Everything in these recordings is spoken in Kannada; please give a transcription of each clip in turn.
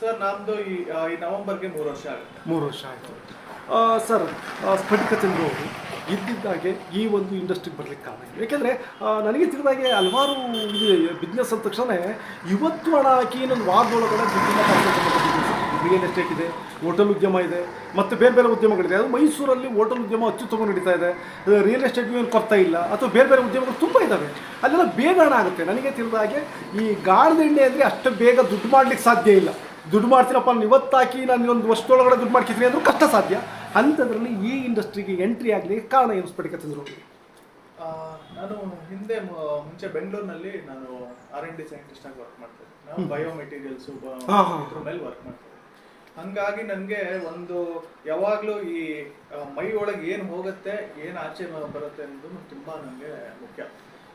ಸರ್, ನಮ್ದು ಈ ಈ ನವೆಂಬರ್ಗೆ ಮೂರು ವರ್ಷ ಆಗುತ್ತೆ. ಮೂರು ವರ್ಷ ಆಯಿತು. ಸರ್ ಸ್ಫಟಿಕ ಚಂದ್ರ ಅವರು ಇದ್ದಿದ್ದಾಗೆ ಈ ಒಂದು ಇಂಡಸ್ಟ್ರಿಗೆ ಬರಲಿಕ್ಕೆ ಕಾರಣ ಏಕೆಂದರೆ ನನಗೆ ತಿಳಿದಾಗೆ ಹಲವಾರು ಬಿಸ್ನೆಸ್ ಅಂದ ತಕ್ಷಣ ಇವತ್ತು ಹಣ ಹಾಕಿ ಇನ್ನೊಂದು ವಾರದೊಳಗಡೆ ರಿಯಲ್ ಎಸ್ಟೇಟ್ ಇದೆ ಹೋಟೆಲ್ ಉದ್ಯಮ ಇದೆ, ಮತ್ತು ಬೇರೆ ಬೇರೆ ಉದ್ಯಮಗಳಿದೆ. ಅದು ಮೈಸೂರಲ್ಲಿ ಹೋಟೆಲ್ ಉದ್ಯಮ ಅತ್ಯುತ್ತಮ ನಡೀತಾ ಇದೆ. ರಿಯಲ್ ಎಸ್ಟೇಟ್ ಏನು ಕೊರತೆ ಇಲ್ಲ, ಅಥವಾ ಬೇರೆ ಬೇರೆ ಉದ್ಯಮಗಳು ತುಂಬ ಇದ್ದಾವೆ ಅಲ್ಲೆಲ್ಲ ಬೇಗ ಹಣ ಆಗುತ್ತೆ. ನನಗೆ ತಿಳಿದಾಗೆ ಈ ಗಾಣದ ಎಣ್ಣೆ ಅಂದರೆ ಅಷ್ಟು ಬೇಗ ದುಡ್ಡು ಮಾಡಲಿಕ್ಕೆ ಸಾಧ್ಯ ಇಲ್ಲ. ದುಡ್ಡು ಮಾಡ್ತೀನಪ್ಪ ನಾನು ಇವತ್ತು ಹಾಕಿ ನಾನು ಒಂದು ವರ್ಷದೊಳಗಡೆ ದುಡ್ಡು ಮಾಡ್ಕಿದ್ದೀನಿ ಅಂದರೂ ಕಷ್ಟ ಸಾಧ್ಯ. ಅಂಥದ್ರಲ್ಲಿ ಈ ಇಂಡಸ್ಟ್ರಿಗೆ ಎಂಟ್ರಿ ಆಗಲಿ ಕಾರಣ ಏನು? ಆ, ನಾನು ಹಿಂದೆ ಮುಂಚೆ ಬೆಂಗಳೂರಿನಲ್ಲಿ ನಾನು ಆರ್ ಎನ್ ಡಿ ಸೈಂಟಿಸ್ಟ್ ಆಗಿ ವರ್ಕ್ ಮಾಡ್ತಿದ್ದೆ ನಾನು ಬಯೋ ಮೆಟೀರಿಯಲ್ಸ್. ಇದ್ರ ಮೇಲೆ ವರ್ಕ್ ಮಾಡ್ತಿದ್ದೆ ಹಂಗಾಗಿ ನನಗೆ ಒಂದು ಯಾವಾಗಲೂ ಈ ಮೈ ಒಳಗೆ ಏನು ಹೋಗುತ್ತೆ ಏನು ಆಚೆ ಬರುತ್ತೆ ಅನ್ನೋದು ತುಂಬ ನನಗೆ ಮುಖ್ಯ.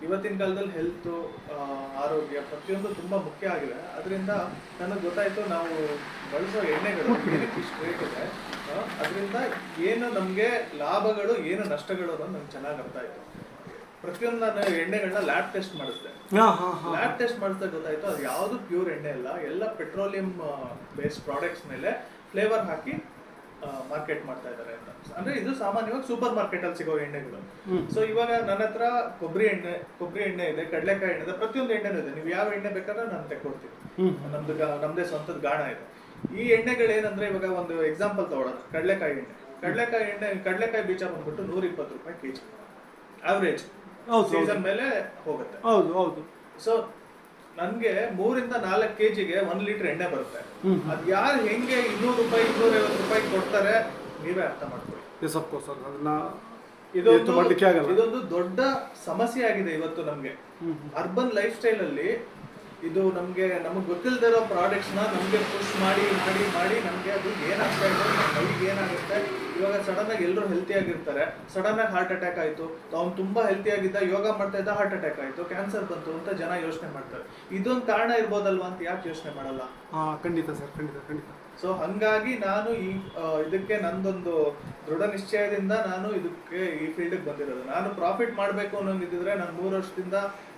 ಇವತ್ತಿನ ಕಾಲದಲ್ಲಿ ಹೆಲ್ತು ಆರೋಗ್ಯ ಪ್ರತಿಯೊಂದು ತುಂಬಾ ಮುಖ್ಯ ಆಗಿದೆ. ಅದರಿಂದ ನನಗೆ ಗೊತ್ತಾಯ್ತು ನಾವು ಬಳಸೋ ಎಣ್ಣೆಗಳು ಏನಕ್ಕೆ ಇಷ್ಟು ರೇಟ್ ಇದೆ. ಅದರಿಂದ ಏನು ನಮಗೆ ಲಾಭಗಳು ಏನು ನಷ್ಟಗಳು ಅನ್ನೋದು ನಂಗೆ ಚೆನ್ನಾಗಿ ಅರ್ಥ ಆಯ್ತು. ಪ್ರತಿಯೊಂದು ನಾನು ಎಣ್ಣೆಗಳನ್ನ ಲ್ಯಾಬ್ ಟೆಸ್ಟ್ ಮಾಡಿಸಿದೆ. ಲ್ಯಾಬ್ ಟೆಸ್ಟ್ ಮಾಡಿಸಿದಾಗ ಗೊತ್ತಾಯ್ತು. ಅದು ಯಾವುದು ಪ್ಯೂರ್ ಎಣ್ಣೆ ಅಲ್ಲ. ಎಲ್ಲ ಪೆಟ್ರೋಲಿಯಂ ಬೇಸ್ಡ್ ಪ್ರಾಡಕ್ಟ್ಸ್ ಮೇಲೆ ಫ್ಲೇವರ್ ಹಾಕಿ ಮಾರ್ಕೆಟ್ ಮಾಡ್ತಾ ಇದ್ದಾರೆ ಅಂತ. ಅಂದ್ರೆ ಇದು ಸಾಮಾನ್ಯವಾಗಿ ಸೂಪರ್ ಮಾರ್ಕೆಟ್ ಅಲ್ಲಿ ಸಿಗೋ ಎಣ್ಣೆಗಳು. ಸೊ ಇವಾಗ ನನ್ನ ಹತ್ರ ಕೊಬ್ಬರಿ ಎಣ್ಣೆ ಕೊಬ್ಬರಿ ಎಣ್ಣೆ ಇದೆ ಕಡಲೆಕಾಯಿ ಎಣ್ಣೆ ಇದೆ ಪ್ರತಿಯೊಂದು ಎಣ್ಣೆನೂ ಇದೆ. ನೀವು ಯಾವ ಎಣ್ಣೆ ಬೇಕಾದ್ರೆ ನಾನು ತೆಕ್ಕೊಡ್ತೀನಿ. ನಮ್ದು ನಮ್ದೇ ಸ್ವಂತದ ಗಾಣ ಇದೆ. ಈ ಎಣ್ಣೆಗಳೇನಂದ್ರೆ ಇವಾಗ ಒಂದು ಎಕ್ಸಾಂಪಲ್ ತಗೊಳ್ಳೋಣ ಕಡಲೆಕಾಯಿ ಎಣ್ಣೆ. ಕಡಲೆಕಾಯಿ ಎಣ್ಣೆ ಕಡಲೆಕಾಯಿ ಬೀಜ ಬಂದ್ಬಿಟ್ಟು ನೂರ ಇಪ್ಪತ್ತು ರೂಪಾಯಿ ಕೆಜಿ. ಆವ್ರೇಜ್ ಸೀಸನ್ ಮೇಲೆ ಹೋಗುತ್ತೆ. ಹೌದು ಹೌದು. ಸೊ ನನ್ಗೆ ಮೂರಿಂದ ನಾಲ್ಕು ಕೆಜಿಗೆ ಒಂದ್ ಲೀಟರ್ ಎಣ್ಣೆ ಬರುತ್ತೆ. ಅದ್ ಯಾರು ಹೆಂಗೆ ಇನ್ನೂರು ರೂಪಾಯಿ ಇನ್ನೂರ ಐವತ್ತು ರೂಪಾಯಿ ಕೊಡ್ತಾರೆ ನೀವೇ ಅರ್ಥ ಮಾಡ್ಕೊಳ್ಳಿ. ಎಸ್ ಕೋರ್ಸ್ ಅದನ್ನ ಇದೊಂದು ಎತ್ತು ಆಗಲ್ಲ. ಇದೊಂದು ದೊಡ್ಡ ಸಮಸ್ಯೆ ಆಗಿದೆ ಇವತ್ತು ನಮ್ಗೆ. ಅರ್ಬನ್ ಲೈಫ್ ಸ್ಟೈಲ್ ಅಲ್ಲಿ ಇದು ನಮ್ಗೆ ನಮಗ್ ಗೊತ್ತಿಲ್ಲದೆ ಇರೋ ಪ್ರಾಡಕ್ಟ್ಸ್ನ ನಮ್ಗೆ ಪುಷ್ ಮಾಡಿ ಮಾಡಿ ಮಾಡಿ ನಮ್ಗೆ ಅದು ಏನಾಗ್ತಾ ಇದೆ ನಮ್ಮ ಏನಾಗುತ್ತೆ ಇವಾಗ ಸಡನ್ ಆಗಿ ಎಲ್ಲರೂ ಹೆಲ್ತಿ ಆಗಿರ್ತಾರೆ. ಸಡನ್ ಆಗಿ ಹಾರ್ಟ್ ಅಟ್ಯಾಕ್ ಆಯ್ತು. ಅವ್ನು ತುಂಬಾ ಹೆಲ್ತಿ ಆಗಿದ್ದ ಯೋಗ ಮಾಡ್ತಾ ಇದ್ದ ಹಾರ್ಟ್ ಅಟ್ಯಾಕ್ ಆಯ್ತು. ಕ್ಯಾನ್ಸರ್ ಬಂತು ಅಂತ ಜನ ಯೋಚನೆ ಮಾಡ್ತಾರೆ. ಇದೊಂದು ಕಾರಣ ಇರ್ಬೋದಲ್ವಾ ಅಂತ ಯಾಕೆ ಯೋಚನೆ ಮಾಡಲ್ಲ? ಹಾ ಖಂಡಿತ ಸರ್ ಖಂಡಿತ ಖಂಡಿತ. ಸೊ ಹಂಗಾಗಿ ನಾನು ಈ ಇದಕ್ಕೆ ನಂದೊಂದು ದೃಢ ನಿಶ್ಚಯದಿಂದ ನಾನು ಇದಕ್ಕೆ ಈ ಫೀಲ್ಡ್ ಬಂದಿರೋದು. ನಾನು ಪ್ರಾಫಿಟ್ ಮಾಡ್ಬೇಕು ಅನ್ನೋಂಗಿದ್ರೆ ನಾನು ಮೂರು ವರ್ಷದಿಂದ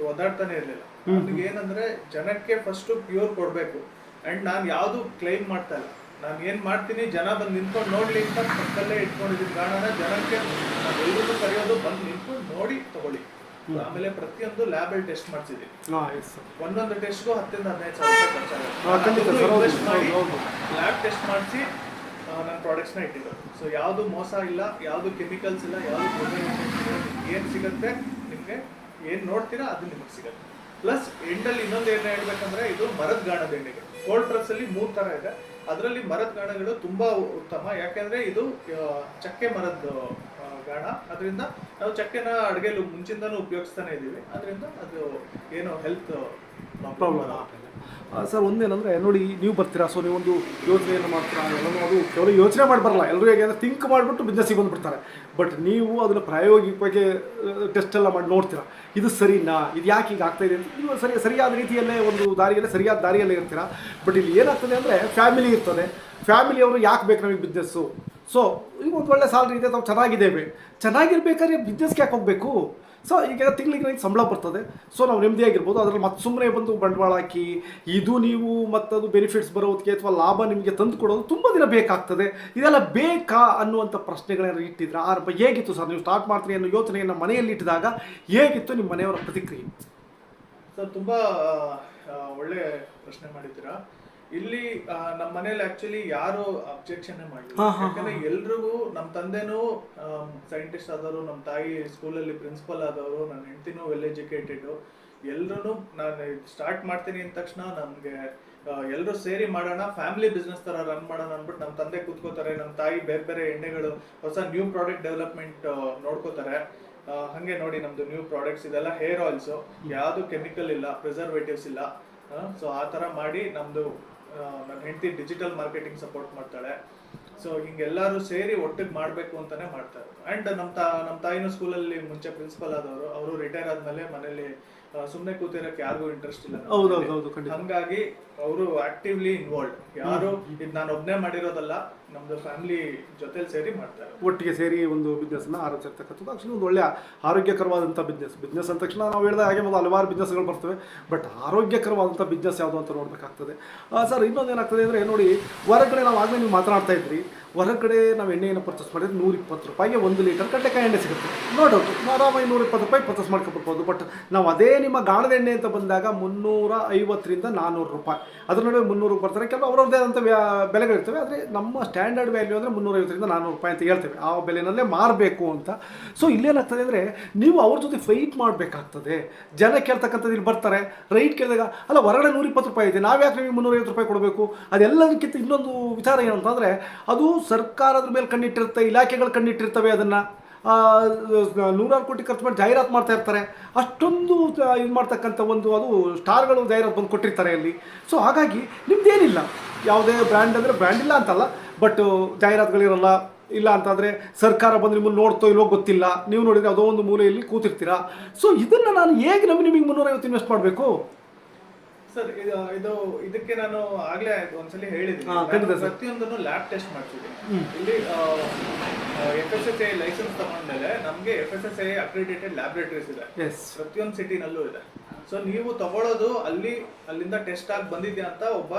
ಒದಾಡ್ತಾನೆ ಇರ್ಲಿಲ್ಲ. ನನಗೆ ಏನಂದ್ರೆ ಜನಕ್ಕೆ ಫಸ್ಟ್ ಪ್ಯೂರ್ ಕೊಡ್ಬೇಕು. ಅಂಡ್ ನಾನು ಯಾವ್ದು ಕ್ಲೈಮ್ ಮಾಡ್ತಾ ಇಲ್ಲ. ನಾನು ಏನು ಮಾಡ್ತೀನಿ ಜನ ಬಂದು ನಿಂತ್ಕೊಂಡು ನೋಡಲಿ ಅಂತ ಪಕ್ಕದಲ್ಲೇ ಇಟ್ಕೊಂಡಿದ್ದೀನಿ ಕಾರಣನ ಜನಕ್ಕೆ ನಾವು ಎಲ್ರಿಗೂ ಕರೆಯೋದು ಬಂದು ನಿಂತ್ಕೊಂಡು ನೋಡಿ ತಗೊಳ್ಳಿ. ಆಮೇಲೆ ಪ್ರತಿಯೊಂದು ಲ್ಯಾಬಲ್ ಟೆಸ್ಟ್ ಮಾಡ್ಸಿದ್ದೀನಿ ಒಂದೊಂದು ಟೆಸ್ಟ್ಗೂ ಹತ್ತರಿಂದ ಹದಿನೈದು ಸಾವಿರ ಖರ್ಚಾಗುತ್ತೆ ಮಾಡಿ ಲ್ಯಾಬ್ ಟೆಸ್ಟ್ ಮಾಡಿಸಿ ನನ್ನ ಪ್ರಾಡಕ್ಟ್ಸ್ನ ಇಟ್ಟಿದ್ದಾರೆ ಸೊ ಯಾವುದು ಮೋಸ ಇಲ್ಲ ಯಾವುದು ಕೆಮಿಕಲ್ಸ್ ಇಲ್ಲ ಯಾವುದು ಏನು ಸಿಗುತ್ತೆ ನಿಮಗೆ ಏನು ನೋಡ್ತೀರಾ ಅದು ನಿಮಗೆ ಸಿಗುತ್ತೆ. ಪ್ಲಸ್ ಎಂಡಲ್ಲಿ ಇನ್ನೊಂದು ಎಣ್ಣೆ ಹೇಳ್ಬೇಕಂದ್ರೆ ಇದು ಮರದ ಗಾಣದ ಎಣ್ಣೆಗಳು ಕೋಲ್ಡ್ ಪ್ರೆಸ್ ಅಲ್ಲಿ ಮೂರ್ ತರ ಇದೆ. ಅದರಲ್ಲಿ ಮರದ ಗಾಣಗಳು ತುಂಬಾ ಉತ್ತಮ. ಯಾಕಂದ್ರೆ ಇದು ಚಕ್ಕೆ ಮರದ ಗಾಣ ಅದರಿಂದ ನಾವು ಚಕ್ಕೆನ ಅಡುಗೆಲು ಮುಂಚಿಂದನೂ ಉಪಯೋಗಿಸ್ತಾನೆ ಇದ್ದೀವಿ. ಅದರಿಂದ ಅದು ಏನು ಹೆಲ್ತ್ ಪ್ರಾಬ್ಲಮ್ ಸರ್ ಒಂದೇನಂದರೆ ನೋಡಿ ನೀವು ಬರ್ತೀರಾ? ಸೊ ನೀವೊಂದು ಯೋಚನೆಯನ್ನು ಮಾಡ್ತೀರಾ? ಎಲ್ಲರೂ ಅದು ಕೇವಲ ಯೋಚನೆ ಮಾಡಿ ಬರಲ್ಲ ಎಲ್ಲರೂ ಹೇಗೆ ಅಂದರೆ ಥಿಂಕ್ ಮಾಡಿಬಿಟ್ಟು ಬಿಸ್ನೆಸ್ಸಿಗೆ ಬಂದುಬಿಡ್ತಾರೆ. ಬಟ್ ನೀವು ಅದನ್ನು ಪ್ರಾಯೋಗಿಕವಾಗಿ ಟೆಸ್ಟ್ ಎಲ್ಲ ಮಾಡಿ ನೋಡ್ತೀರಾ? ಇದು ಸರಿನಾ? ಇದು ಯಾಕೆ ಈಗ ಆಗ್ತಾ ಇದೆ ಅಂತ ನೀವು ಸರಿ ಸರಿಯಾದ ರೀತಿಯಲ್ಲೇ ಒಂದು ದಾರಿಯಲ್ಲೇ ಸರಿಯಾದ ದಾರಿಯಲ್ಲೇ ಇರ್ತೀರಾ? ಬಟ್ ಇಲ್ಲಿ ಏನಾಗ್ತದೆ ಅಂದರೆ ಫ್ಯಾಮಿಲಿ ಇರ್ತದೆ. ಫ್ಯಾಮಿಲಿಯವರು ಯಾಕೆ ಬೇಕು ನಮಗೆ ಬಿಸ್ನೆಸ್ಸು ಸೊ ಈಗ ಒಂದು ಒಳ್ಳೆ ಸ್ಯಾಲ್ರಿ ಇದೆ ನಾವು ಚೆನ್ನಾಗಿದ್ದೇವೆ. ಚೆನ್ನಾಗಿರ್ಬೇಕಾದ್ರೆ ಬಿಸ್ನೆಸ್ಗೆ ಯಾಕೆ ಹೋಗಬೇಕು? ಸೊ ಈಗ ತಿಂಗಳಿಗೆ ಸಂಬಳ ಬರ್ತದೆ. ಸೊ ನಾವು ನೆಮ್ಮದಿಯಾಗಿರ್ಬೋದು ಅದರಲ್ಲಿ ಮತ್ತೆ ಸುಮ್ಮನೆ ಬಂದು ಬಂಡವಾಳ ಹಾಕಿ, ಇದು ನೀವು ಮತ್ತದು ಬೆನಿಫಿಟ್ಸ್ ಬರೋದಕ್ಕೆ ಅಥವಾ ಲಾಭ ನಿಮಗೆ ತಂದು ಕೊಡೋದು ತುಂಬ ದಿನ ಬೇಕಾಗ್ತದೆ. ಇದೆಲ್ಲ ಬೇಕಾ ಅನ್ನುವಂಥ ಪ್ರಶ್ನೆಗಳನ್ನ ಇಟ್ಟಿದ್ರೆ. ಆ ಹೇಗಿತ್ತು ಸರ್? ನೀವು ಸ್ಟಾರ್ಟ್ ಮಾಡ್ತೀರಿ ಅನ್ನೋ ಯೋಚನೆಯನ್ನು ಮನೆಯಲ್ಲಿ ಇಟ್ಟಿದಾಗ ಹೇಗಿತ್ತು ನಿಮ್ಮ ಮನೆಯವರ ಪ್ರತಿಕ್ರಿಯೆ? ಸರ್, ತುಂಬ ಒಳ್ಳೆ ಪ್ರಶ್ನೆ ಮಾಡಿದ್ದೀರಾ. ಇಲ್ಲಿ ನಮ್ಮ ಮನೇಲಿ ಆಕ್ಚುಲಿ ಯಾರು ಅಬ್ಜೆಕ್ಷನ್ ಮಾಡಿಲ್ಲ. ಯಾಕಂದ್ರೆ ಎಲ್ರಿಗೂ ನಮ್ಮ ತಂದೆನೂ ಸೈಂಟಿಸ್ಟ್ ಆದವರು ನಮ್ಮ ತಾಯಿ ಸ್ಕೂಲಲ್ಲಿ ಪ್ರಿನ್ಸಿಪಲ್ ಆದವರು ನನ್ನ ಹೆಂಡತಿನೂ ವೆಲ್ ಎಜುಕೇಟೆಡ್ ಎಲ್ರು ನಾನು ಸ್ಟಾರ್ಟ್ ಮಾಡ್ತೀನಿ ಅಂದ ತಕ್ಷಣ ನಮ್ಗೆ ಎಲ್ಲರೂ ಸೇರಿ ಮಾಡೋಣ ಫ್ಯಾಮಿಲಿ ಬಿಸ್ನೆಸ್ ತರ ರನ್ ಮಾಡೋಣ ಅಂದ್ಬಿಟ್ಟು ನಮ್ಮ ತಂದೆ ಕೂತ್ಕೋತಾರೆ ನಮ್ಮ ತಾಯಿ ಬೇರೆ ಬೇರೆ ಎಣ್ಣೆಗಳು ಹೊಸ ನ್ಯೂ ಪ್ರಾಡಕ್ಟ್ ಡೆವಲಪ್ಮೆಂಟ್ ನೋಡ್ಕೋತಾರೆ. ಹಂಗೆ ನೋಡಿ ನಮ್ದು ನ್ಯೂ ಪ್ರಾಡಕ್ಟ್ಸ್ ಇದೆಲ್ಲ ಹೇರ್ ಆಯಿಲ್ಸ್ ಯಾವುದು ಕೆಮಿಕಲ್ ಇಲ್ಲ ಪ್ರಿಸರ್ವೇಟಿವ್ಸ್ ಇಲ್ಲ. ಸೊ ಆ ತರ ಮಾಡಿ ನಮ್ದು ಆ, ನನ್ನ ಹೆಂಡತಿ ಡಿಜಿಟಲ್ ಮಾರ್ಕೆಟಿಂಗ್ ಸಪೋರ್ಟ್ ಮಾಡ್ತಾಳೆ. ಸೊ ಹಿಂಗೆಲ್ಲರೂ ಸೇರಿ ಒಟ್ಟಿಗೆ ಮಾಡಬೇಕು ಅಂತಾನೆ ಮಾಡ್ತಾರೆ. ಆ್ಯಂಡ್ ನಮ್ಮ ತಾ ನಮ್ಮ ತಾಯಿನೂ ಸ್ಕೂಲಲ್ಲಿ ಮುಂಚೆ ಪ್ರಿನ್ಸಿಪಲ್ ಆದವರು, ಅವರು ರಿಟೈರ್ ಆದಮೇಲೆ ಮನೇಲಿ ಸುಮ್ಮನೆ ಕೂತಿರಕ್ಕೆ ಯಾರಿಗೂ ಇಂಟ್ರೆಸ್ಟ್ ಇಲ್ಲ ಹೌದು, ಹೌದು, ಖಂಡಿತ. ಹಂಗಾಗಿ ಅವರು ಆಕ್ಟಿವ್ಲಿ ಇನ್ವಾಲ್ವ್ ಯಾರು ಇದು ನಾನು ಒಬ್ಬನೇ ಮಾಡಿರೋದಲ್ಲ ನಮ್ದು ಫ್ಯಾಮಿಲಿ ಜೊತೆಲಿ ಸೇರಿ ಮಾಡ್ತಾರೆ. ಒಟ್ಟಿಗೆ ಸೇರಿ ಒಂದು ಬಿಸ್ನೆಸ್ನ ಆರಂಭಿಸಿರ್ತಕ್ಕಂಥದ್ದು. ಆಕ್ಚುಲಿ ಒಂದು ಒಳ್ಳೆಯ ಆರೋಗ್ಯಕರವಾದಂಥ ಬಿಸ್ನೆಸ್ ಬಿಸ್ನೆಸ್ ಅಂದ ತಕ್ಷಣ ನಾವು ಹೇಳಿದ ಹಾಗೆ ಮೊದಲು ಹಲವಾರು ಬಿಸ್ನೆಸ್ಗಳು ಬರ್ತವೆ. ಬಟ್ ಆರೋಗ್ಯಕರವಾದಂಥ ಬಿಸ್ನೆಸ್ ಯಾವುದು ಅಂತ ನೋಡಬೇಕಾಗ್ತದೆ. ಸರ್ ಇನ್ನೊಂದು ಏನಾಗ್ತದೆ ಅಂದರೆ ನೋಡಿ ಹೊರಗಡೆ ನಾವು ಆಗಲೇ ನೀವು ಮಾತನಾಡ್ತಾ ಇದ್ರಿ. ಹೊರಗಡೆ ನಾವು ಎಣ್ಣೆಯನ್ನು ಪರ್ಚೇಸ್ ಮಾಡಿದ್ರೆ ನೂರಿಪ್ಪತ್ತು ರೂಪಾಯಿಗೆ ಒಂದು ಲೀಟರ್ ಕಡ್ಲೆಕಾಯಿ ಎಣ್ಣೆ ಸಿಗುತ್ತೆ. ನೋಡೋದು. ಆರಾಮಾಗಿ ನೂರಿಪ್ಪತ್ತು ರೂಪಾಯಿ ಪರ್ಚೇಸ್ ಮಾಡ್ಕೊಬರ್ಬೋದು ಬಟ್ ನಾವು ಅದೇ ನಿಮ್ಮ ಗಾಣದ ಎಣ್ಣೆ ಅಂತ ಬಂದಾಗ ಮುನ್ನೂರ ಐವತ್ತರಿಂದ ನಾನ್ನೂರು ರೂಪಾಯಿ. ಅದ್ರ ನಡುವೆ ಮುನ್ನೂರು ಬರ್ತಾರೆ. ಕೆಲವು ಅವ್ರವ್ರದ್ದೇ ಆದಂಥ ಬೆಲೆಗಳಿರ್ತವೆ. ಆದರೆ ನಮ್ಮ ಸ್ಟ್ಯಾಂಡರ್ಡ್ ವ್ಯಾಲ್ಯೂ ಅಂದರೆ ಮುನ್ನೂರೈವತ್ತರಿಂದ ನಾನ್ನೂರು ರೂಪಾಯಿ ಅಂತ ಹೇಳ್ತೇವೆ. ಆ ಬೆಲೆನಲ್ಲೇ ಮಾರಬೇಕು ಅಂತ. ಸೊ ಇಲ್ಲೇನಾಗ್ತದೆ ಅಂದರೆ ನೀವು ಅವ್ರ ಜೊತೆ ಫೈಟ್ ಮಾಡಬೇಕಾಗ್ತದೆ. ಜನ ಕೇಳ್ತಕ್ಕಂಥದ್ದು ಇಲ್ಲಿ ಬರ್ತಾರೆ. ರೈಟ್ ಕೇಳಿದಾಗ, ಅಲ್ಲ, ಹೊರಗಡೆ ನೂರಿಪ್ಪತ್ತು ರೂಪಾಯಿ ಇದೆ. ನಾವು ಯಾಕೆ ನಿಮಗೆ ಮುನ್ನೂರೈವತ್ತು ರೂಪಾಯಿ ಕೊಡಬೇಕು? ಅದೆಲ್ಲದಕ್ಕಿಂತ ಇನ್ನೊಂದು ವಿಚಾರ ಏನಂತಂದರೆ ಅದು ಸರ್ಕಾರದ ಮೇಲೆ ಕಣ್ಣಿಟ್ಟಿರುತ್ತೆ, ಇಲಾಖೆಗಳು ಕಣ್ಣಿಟ್ಟಿರ್ತವೆ ಅದನ್ನು. ನೂರಾರು ಕೋಟಿ ಖರ್ಚು ಮಾಡಿ ಜಾಹೀರಾತು ಮಾಡ್ತಾ ಇರ್ತಾರೆ. ಅಷ್ಟೊಂದು ಇದು ಮಾಡ್ತಕ್ಕಂಥ ಒಂದು, ಅದು ಸ್ಟಾರ್ಗಳು ಜಾಹೀರಾತು ಬಂದು ಕೊಟ್ಟಿರ್ತಾರೆ ಅಲ್ಲಿ. ಸೊ ಹಾಗಾಗಿ ನಿಮ್ದೇನಿಲ್ಲ. ಯಾವುದೇ ಬ್ರ್ಯಾಂಡ್ ಅಂದರೆ ಬ್ರ್ಯಾಂಡ್ ಇಲ್ಲ ಅಂತಲ್ಲ, ಬಟ್ ಜಾಹೀರಾತುಗಳಿರಲ್ಲ, ಇಲ್ಲ ಅಂತಂದರೆ ಸರ್ಕಾರ ಬಂದು ನಿಮ್ಮನ್ನು ನೋಡ್ತೋ ಇಲ್ಲೋ ಗೊತ್ತಿಲ್ಲ. ನೀವು ನೋಡಿದರೆ ಯಾವುದೋ ಒಂದು ಮೂಲೆಯಲ್ಲಿ ಕೂತಿರ್ತೀರಾ. ಸೊ ಇದನ್ನು ನಾನು ಹೇಗೆ ನಮಗೆ ನಿಮಗೆ ಮುನ್ನೂರೈವತ್ತು ಇನ್ವೆಸ್ಟ್ ಮಾಡಬೇಕು? ಸರ್ ಇದು ಇದು ಇದಕ್ಕೆ ನಾನು ಆಗ್ಲೇ ಒಂದ್ಸಲಿ ಹಾ, ಖಂಡಿತ ನಾನು ಸರ್. ಪ್ರತಿಯೊಂದನ್ನು ಲ್ಯಾಬ್ ಟೆಸ್ಟ್ ಮಾಡ್ತಿದ್ದೀನಿ ಇಲ್ಲಿ F S S I licence ತಗೊಂಡ್ಮೇಲೆ ನಮಗೆ F S S I accredited laboratories ಇದೆ. ಎಸ್ ಪ್ರತಿಯೊಂದು ಸಿಟಿನಲ್ಲೂ ಇದೆ. ಸೊ ನೀವು ತಗೊಳ್ಳೋದು ಅಲ್ಲಿ ಅಲ್ಲಿಂದ ಟೆಸ್ಟ್ ಆಗಿ ಬಂದಿದ್ಯಾ ಅಂತ ಒಬ್ಬ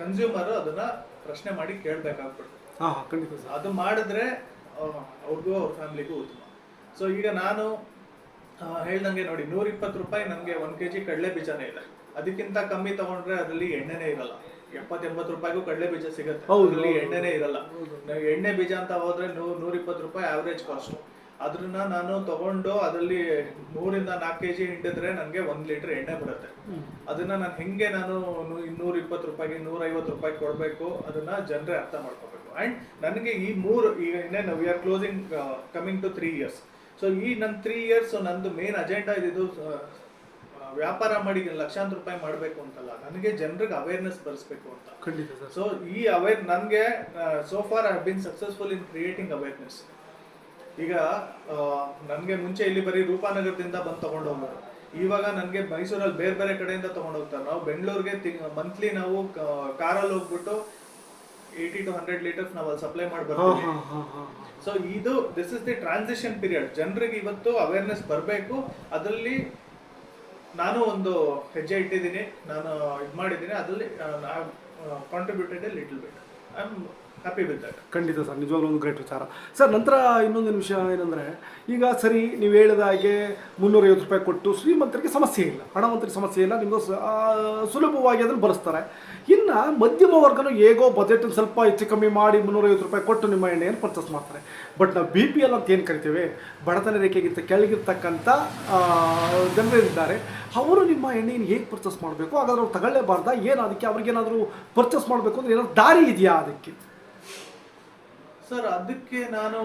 ಕನ್ಸ್ಯೂಮರ್ ಅದನ್ನ ಪ್ರಶ್ನೆ ಮಾಡಿ ಕೇಳಬೇಕಾಗ್ಬಿಡುತ್ತೆ. ಹಾಂ ಹಾಂ ಖಂಡಿತ ಸರ್. ಅದು ಮಾಡಿದ್ರೆ ಅವ್ರಿಗೂ ಅವ್ರ ಫ್ಯಾಮಿಲಿಗೂ ಉತ್ತಮ. ಸೊ ಈಗ ನಾನು ಹೇಳ್ದಂಗೆ ನೋಡಿ ನೂರ ಇಪ್ಪತ್ತು ರೂಪಾಯಿ ನನಗೆ ಕೆ ಜಿ ಕಡಲೆ ಬೀಜನೇ ಇದೆ. ಅದಕ್ಕಿಂತ ಕಮ್ಮಿ ತಗೊಂಡ್ರೆ ಅದರಲ್ಲಿ ಎಣ್ಣೆನೇ ಇರಲ್ಲ. ಎಪ್ಪತ್ ಎಂಬತ್ತು ರೂಪಾಯಿಗೂ ಕಡಲೆ ಬೀಜ ಸಿಗುತ್ತೆ. ಅದರಲ್ಲಿ ಎಣ್ಣೆನೇ ಇರಲ್ಲ. ನಾವು ಎಣ್ಣೆ ಬೀಜ ಅಂತ ಹೋದ್ರೆ ನೂರ್ ನೂರ ಇಪ್ಪತ್ತು ರೂಪಾಯಿ ಆವ್ರೇಜ್ ಕಾಸ್ಟ್ ಅದನ್ನ ನಾನು ತಗೊಂಡು ಅದರಲ್ಲಿ ಮೂರಿಂದ ನಾಲ್ಕು ಕೆ ಜಿ ಹಿಂಡಿದ್ರೆ ನನಗೆ ಒಂದ್ ಲೀಟರ್ ಎಣ್ಣೆ ಬರುತ್ತೆ ಅದನ್ನ ನಾನು ಹೆಂಗೆ ನಾನು ಇನ್ನೂರ ಇಪ್ಪತ್ತು ರೂಪಾಯಿಗೆ ನೂರ ಐವತ್ತು ರೂಪಾಯಿ ಕೊಡಬೇಕು ಅದನ್ನ ಜನರೇ ಅರ್ಥ ಮಾಡ್ಕೋಬೇಕು. ಅಂಡ್ ನನಗೆ ಈ ಮೂರು ಈಗ ಇನ್ನೇನು we are closing coming to three years so ಈ ನನ್ನ ತ್ರೀ ಇಯರ್ಸ್ ನಂದು ಮೇನ್ ಅಜೆಂಡಾ ಆ, ವ್ಯಾಪಾರ ಮಾಡಿ ಲಕ್ಷಾಂತರ ರೂಪಾಯಿ ಮಾಡಬೇಕು ಅಂತಲ್ಲ. ನನಗೆ ಜನರಿಗೆ ಅವೇರ್ನೆಸ್ ಬರೆಸ್ಬೇಕು ಅಂತ. ಖಂಡಿತ ಸರ್. ಸೊ ಈ ಅವೇರ್ ನನಗೆ so for I bin successful in creating awareness ಈಗ ನನಗೆ ಮುಂಚೆ ಇಲ್ಲಿ ಬರೀ ರೂಪಾನಗರದಿಂದ ಬಂದು ತಗೊಂಡು ಹೋಗೋರು ಇವಾಗ ನನಗೆ ಮೈಸೂರಲ್ಲಿ ಬೇರೆ ಬೇರೆ ಕಡೆಯಿಂದ ತಗೊಂಡು ಹೋಗ್ತಾರೆ ನಾವು ಬೆಂಗಳೂರಿಗೆ ಮಂತ್ಲಿ ನಾವು ಕಾರಲ್ಲಿ ಹೋಗ್ಬಿಟ್ಟು ಏಯ್ಟಿ ಟು ಹಂಡ್ರೆಡ್ ಲೀಟರ್ಸ್ ನಾವು ಅಲ್ಲಿ ಸಪ್ಲೈ ಮಾಡಿ ಹಾಂ ಬರ್ತೀವಿ. ಹಾಂ ಹಾಂ ಹಾಂ. ಸೊ ಇದು this is the transition period ಜನರಿಗೆ ಇವತ್ತು ಅವೇರ್ನೆಸ್ ಬರಬೇಕು. ಅದರಲ್ಲಿ ನಾನು ಒಂದು ಹೆಜ್ಜೆ ಇಟ್ಟಿದ್ದೀನಿ. ನಾನು ಇದು ಮಾಡಿದ್ದೀನಿ. ಅದರಲ್ಲಿ contributed little bit I am happy that ಖಂಡಿತ ಸರ್, ನಿಜವಾಗ್ಲೂ ಒಂದು ಗ್ರೇಟ್ ವಿಚಾರ. ಸರ್, ನಂತರ ಇನ್ನೊಂದು ವಿಷಯ ಏನಂದರೆ, ಈಗ ಸರಿ, ನೀವು ಹೇಳಿದ ಹಾಗೆ ಮುನ್ನೂರೈವತ್ತು ರೂಪಾಯಿ ಕೊಟ್ಟು ಶ್ರೀಮಂತರಿಗೆ ಸಮಸ್ಯೆ ಇಲ್ಲ. ಹಣವಂತರಿಗೆ ಸಮಸ್ಯೆ ಇಲ್ಲ ನಿಮ್ಮದು ಸುಲಭವಾಗಿ ಅದನ್ನು ಬರೆಸ್ತಾರೆ ಇನ್ನು ಮಧ್ಯಮ ವರ್ಗನು ಹೇಗೋ ಬಜೆಟ್ ಸ್ವಲ್ಪ ಹೆಚ್ಚು ಕಮ್ಮಿ ಮಾಡಿ ಮುನ್ನೂರೈವತ್ತು ರೂಪಾಯಿ ಕೊಟ್ಟು ನಿಮ್ಮ ಎಣ್ಣೆಯನ್ನು ಪರ್ಚೇಸ್ ಮಾಡ್ತಾರೆ. ಬಟ್ ನಾವು ಬಿ ಪಿ ಎಲ್ ಅಂತ ಏನು ಕರಿತೇವೆ? ಬಡತನ ರೇಖೆಗಿಂತ ಕೆಳಗಿರ್ತಕ್ಕಂಥ ಜನರಿದ್ದಾರೆ. ಅವರು ನಿಮ್ಮ ಎಣ್ಣೆಯನ್ನು ಹೇಗೆ ಪರ್ಚೇಸ್ ಮಾಡಬೇಕು? ಹಾಗಾದ್ರೆ ಅವ್ರು ತಗೊಳ್ಳೇಬಾರ್ದಾ? ಏನು, ಅದಕ್ಕೆ ಅವ್ರಿಗೇನಾದರೂ ಪರ್ಚೇಸ್ ಮಾಡಬೇಕು ಅಂದರೆ ಏನಾದ್ರು ದಾರಿ ಇದೆಯಾ ಅದಕ್ಕೆ? ಸರ್ ಅದಕ್ಕೆ ನಾನು